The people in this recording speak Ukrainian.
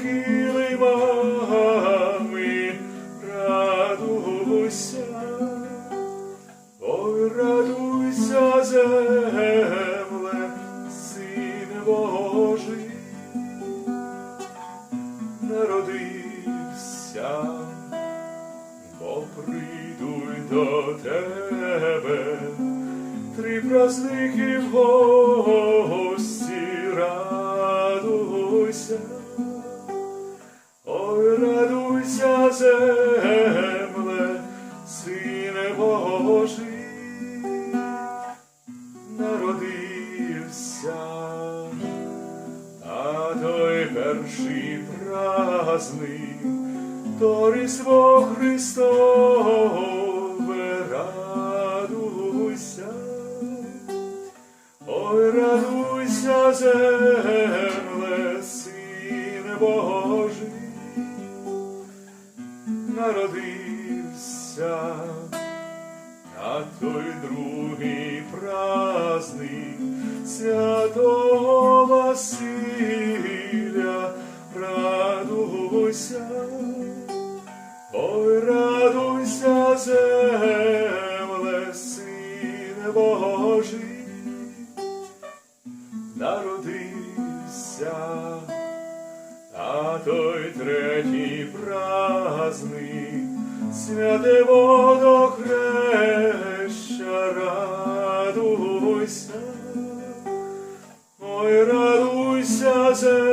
килимами, радуйся, ой, радуйся, земле, син Божий, народився, бо до тебе. Три праздники в гості, земле, сине Божий, народився, а той перший праздник, то Різдво Христове, радуйся, ой, радуйся, земле, син Божий, народився, а той другий праздник святого Василя, радуйся, ой, радуйся, земле, син Божий, народився, той третій праздник, святе водохреща, радуйся, ой, радуйся, земля.